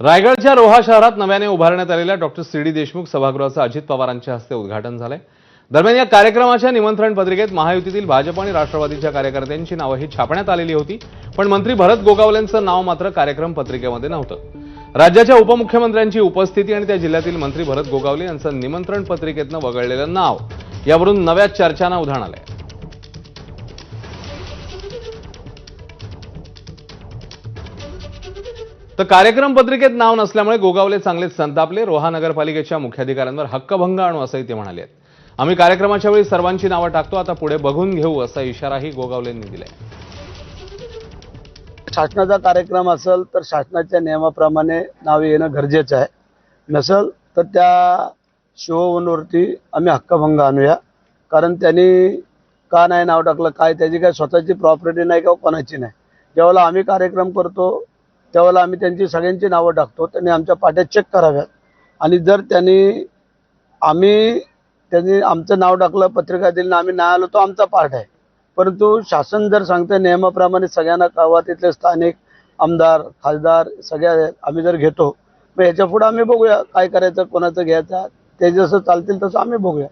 रायगडच्या रोहा शहरात नव्याने उभारण्यात आलेल्या डॉक्टर सी डी देशमुख सभागृहाचं अजित पवारांच्या हस्ते उद्घाटन झालंय. दरम्यान या कार्यक्रमाच्या निमंत्रण पत्रिकेत महायुतीतील भाजप आणि राष्ट्रवादीच्या कार्यकर्त्यांची नावंही छापण्यात आलेली होती पण मंत्री भरत गोगावलेंचं नाव मात्र कार्यक्रम पत्रिकेमध्ये नव्हतं. राज्याच्या उपमुख्यमंत्र्यांची उपस्थिती आणि त्या जिल्ह्यातील मंत्री भरत गोगावले यांचं निमंत्रण पत्रिकेतनं वगळलेलं नाव यावरून नव्या चर्चांना उधाण आलंय. तर कार्यक्रम पत्रिकेत नाव नसल्यामुळे गोगावले चांगलेच संतापले. रोहा नगरपालिकेच्या मुख्याधिकाऱ्यांवर हक्कभंग आणू असंही ते म्हणाले. आहेत आम्ही कार्यक्रमाच्या वेळी सर्वांची नावं टाकतो. आता पुढे बघून घेऊ असा इशाराही गोगावलेंनी दिलाय. शासनाचा कार्यक्रम असेल तर शासनाच्या नियमाप्रमाणे नाव येणं गरजेचं आहे. नसेल तर त्या शिववनवरती आम्ही हक्कभंग आणूया. कारण त्यांनी का नाही नाव टाकलं काय त्याची काय स्वतःची प्रॉपर्टी नाही किंवा कोणाची नाही. ज्यावेळेला आम्ही कार्यक्रम करतो त्यावेळेला आम्ही त्यांची सगळ्यांची नावं टाकतो. त्यांनी आमच्या पाट्या चेक कराव्यात. आणि जर त्यांनी आम्ही त्यांनी आमचं नाव टाकलं पत्रिका दिली आम्ही नाही आलो तो आमचा पार्ट आहे. परंतु शासन जर सांगतं नियमाप्रमाणे सगळ्यांना कळवा तिथले स्थानिक आमदार खासदार सगळ्या आम्ही जर घेतो मग याच्यापुढे आम्ही बघूया काय करायचं कोणाचं घ्यायचं ते जसं चालतील तसं आम्ही बघूया.